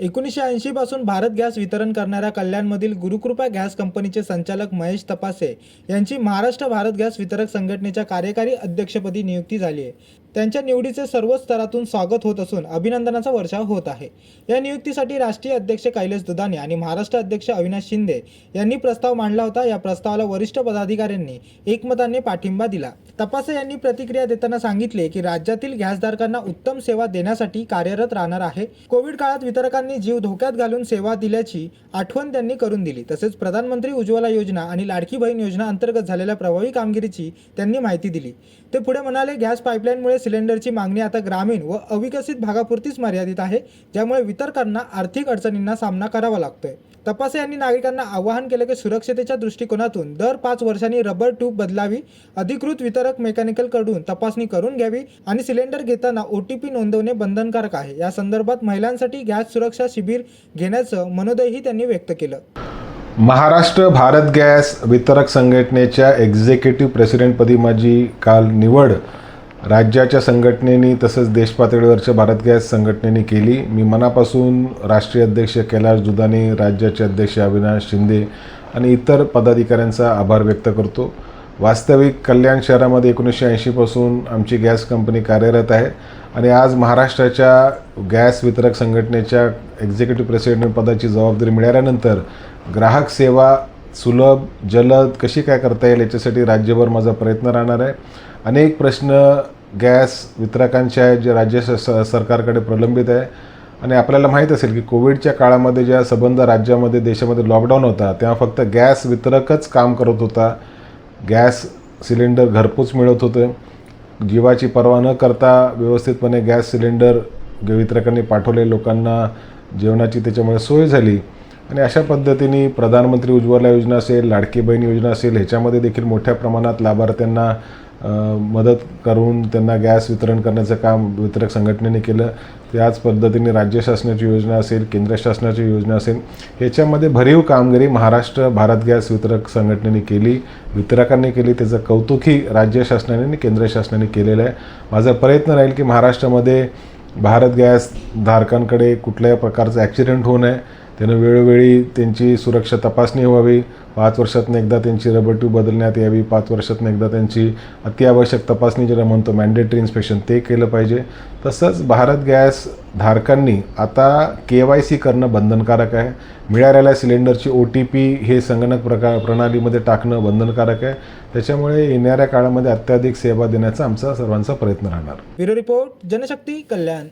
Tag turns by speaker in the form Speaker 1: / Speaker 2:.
Speaker 1: एकोणीसशे ऐंशीपासून भारत गॅस वितरण करणाऱ्या कल्याणमधील गुरुकृपा गॅस कंपनीचे संचालक महेश तपासे यांची महाराष्ट्र भारत गॅस वितरक संघटनेच्या कार्यकारी अध्यक्षपदी नियुक्ती झाली आहे. त्यांच्या निवडीचे सर्व स्तरातून स्वागत होत असून अभिनंदनाचा वर्षाव होत आहे. या नियुक्तीसाठी राष्ट्रीय अध्यक्ष कैलास दुधाने आणि महाराष्ट्र अध्यक्ष अविनाश शिंदे यांनी प्रस्ताव मांडला होता. या प्रस्तावाला वरिष्ठ पदाधिकाऱ्यांनी एकमताने पाठिंबा दिला. तपासे यांनी प्रतिक्रिया देताना सांगितले की राज्यातील गॅसधारकांना उत्तम सेवा देण्यासाठी कार्यरत राहणार आहे. कोविड काळात वितरकांनी जीव धोक्यात घालून सेवा दिल्याची आठवण त्यांनी करून दिली. तसेच प्रधानमंत्री उज्ज्वला योजना आणि लाडकी बहीण योजना अंतर्गत झालेल्या प्रभावी कामगिरीची त्यांनी माहिती दिली. ते पुढे म्हणाले गॅस पाईपलाईनमुळे सिलेंडरची मागणी आता ग्रामीण व अविकसित भागापुरतीच मर्यादित आहे ज्यामुळे वितरकांना आर्थिक अडचणींना सामना करावा लागतोय. तपासे यांनी नागरिकांना आवाहन केले की सुरक्षतेच्या दृष्टिकोनातून दर पाच वर्षांनी रबर ट्यूब बदलावी अधिकृत वितर वितरक मेकॅनिकलकडून तपासणी करून घ्यावी आणि सिलेंडर घेताना ओ टी पी नोंदवणे बंधनकारक आहे. या संदर्भात महिलांसाठी गॅस सुरक्षा शिबिर घेण्याचं मनोदयही त्यांनी व्यक्त केलं.
Speaker 2: महाराष्ट्र भारत गॅस वितरक संघटनेच्या एक्झिक्युटिव्ह प्रेसिडेंटपदी माझी काल निवड. राज्याच्या संघटनेने तसंच देशपातळीवरच्या भारत गॅस संघटनेने केली. मी मनापासून राष्ट्रीय अध्यक्ष कैलाश दुधाने राज्याचे अध्यक्ष अविनाश शिंदे आणि इतर पदाधिकाऱ्यांचा आभार व्यक्त करतो. वास्तविक कल्याण शहरामध्ये एकोणीसशे ऐंशीपासून आमची गॅस कंपनी कार्यरत आहे. आणि आज महाराष्ट्राच्या गॅस वितरक संघटनेच्या एक्झिक्युटिव्ह प्रेसिडेंट पदाची जबाबदारी मिळाल्यानंतर ग्राहक सेवा सुलभ जलद कशी काय करता येईल याच्यासाठी राज्यभर माझा प्रयत्न राहणार आहे. अनेक प्रश्न गॅस वितरकांचे आहेत जे राज्य स सरकारकडे प्रलंबित आहे. आणि आपल्याला माहीत असेल की कोविडच्या काळामध्ये ज्या सबंध राज्यामध्ये देशामध्ये लॉकडाऊन होता तेव्हा फक्त गॅस वितरकच काम करत होता. गॅस सिलेंडर घरपोच मिळत होते. जीवाची पर्वा न करता व्यवस्थितपणे गॅस सिलेंडर वितरकांनी पाठवले. लोकांना जेवणाची त्याच्यामुळे सोय झाली. आणि अशा पद्धतीने प्रधानमंत्री उज्ज्वला योजना असेल लाडकी बहीण योजना असेल ह्याच्यामध्ये देखील मोठ्या प्रमाणात लाभार्थ्यांना मदत करून त्यांना गॅस वितरण करण्याचं काम वितरक संघटनेने केलं. त्याच पद्धतीने राज्य शासनाची योजना असेल केंद्र शासनाची योजना असेल ह्याच्यामध्ये भरीव कामगिरी महाराष्ट्र भारत गॅस वितरक संघटनेने केली. वितरकांनी केली. त्याचं कौतुकही राज्य शासनाने आणि केंद्र शासनाने केलेलं आहे. माझा प्रयत्न राहील की महाराष्ट्रामध्ये भारत गॅस धारकांकडे कुठल्याही प्रकारचं ॲक्सिडेंट होऊ नये. त्यानं वेळोवेळी त्यांची सुरक्षा तपासणी व्हावी. पाच वर्षातनं एकदा त्यांची रबर ट्यूब बदलण्यात यावी. पाच वर्षातनं एकदा त्यांची अत्यावश्यक तपासणी ज्याला म्हणतो मॅन्डेटरी इन्स्पेक्शन ते केलं पाहिजे. तसंच भारत गॅस धारकांनी आता के वाय सी करणं बंधनकारक आहे. मिळालेल्या सिलेंडरची ओ टी पी हे संगणक प्रकार प्रणालीमध्ये टाकणं बंधनकारक आहे. त्याच्यामुळे येणाऱ्या काळामध्ये अत्याधिक सेवा देण्याचा आमचा सर्वांचा प्रयत्न राहणार.
Speaker 1: Bureau report Janshakti Kalyan.